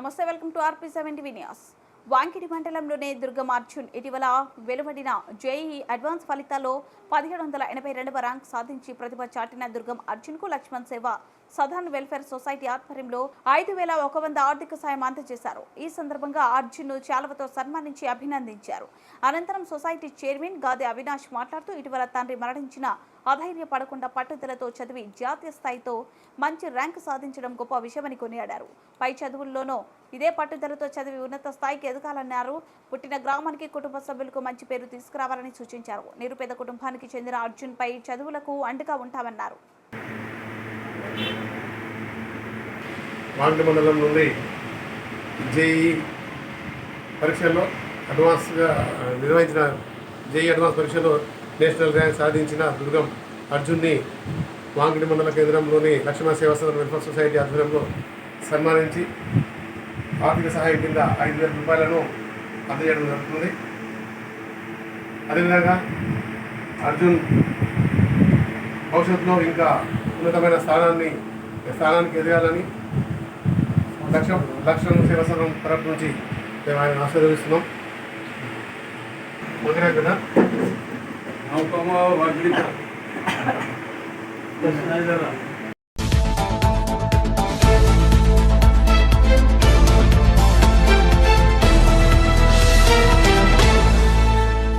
నమస్తే welcome to RP seventy వినియాస్ వాంకిడి మండలంలోనే దుర్గమార్జున్ ఇటీవల వెలువడిన జేఈఈ అడ్వాన్స్ ఫలితాల్లో పదిహేడు వందల ఎనభై రెండవ ర్యాంక్ సాధించి ప్రతిభ చాటిన దుర్గం అర్జున్కు లక్ష్మణ్ సేవ. సదర్న్ వెల్ఫేర్ సొసైటీ ఆధ్వర్యంలో ఐదు వేల ఒక వంద ఆర్థిక సాయం అందజేశారు. ఈ సందర్భంగా అర్జున్ను చాలవతో సన్మానించి అభినందించారు. అనంతరం సొసైటీ చైర్మన్ గాది అవినాష్ మాట్లాడుతూ ఇటీవల తండ్రి మరణించిన అధైర్యపడకుండా పట్టుదలతో చదివి జాతీయ స్థాయితో మంచి ర్యాంకు సాధించడం గొప్ప విషయమని కొనియాడారు. పై చదువుల్లోనూ ఇదే పట్టుదలతో చదివి ఉన్నత స్థాయికి ఎదగాలన్నారు. పుట్టిన గ్రామానికి కుటుంబ సభ్యులకు మంచి పేరు తీసుకురావాలని సూచించారు. నిరుపేద కుటుంబానికి చెందిన అర్జున్పై చదువులకు అండగా ఉంటామన్నారు. వాంటి మండలం నుండి జేఈ పరీక్షల్లో అడ్వాన్స్గా నిర్వహించిన జేఈ అడ్వాన్స్ పరీక్షలో నేషనల్ ర్యాంక్ సాధించిన దుర్గం అర్జున్ని వాంగిడి మండల కేంద్రంలోని లక్ష్మణ సేవా సదన్ వెల్ఫేర్ సొసైటీ ఆధ్వర్యంలో సన్మానించి ఆర్థిక సహాయం కింద ఐదు వేల రూపాయలను అందజేయడం జరుగుతుంది. అదేవిధంగా అర్జున్ భవిష్యత్తులో ఇంకా ఉన్నతమైన స్థానాన్ని స్థానానికి ఎదగాలని లక్ష్యం లక్ష్యం సేవ సంఘం తరపు నుంచి మేము ఆయన ఆశీర్వదిస్తున్నాం. ఓకేనా కదా నౌకమో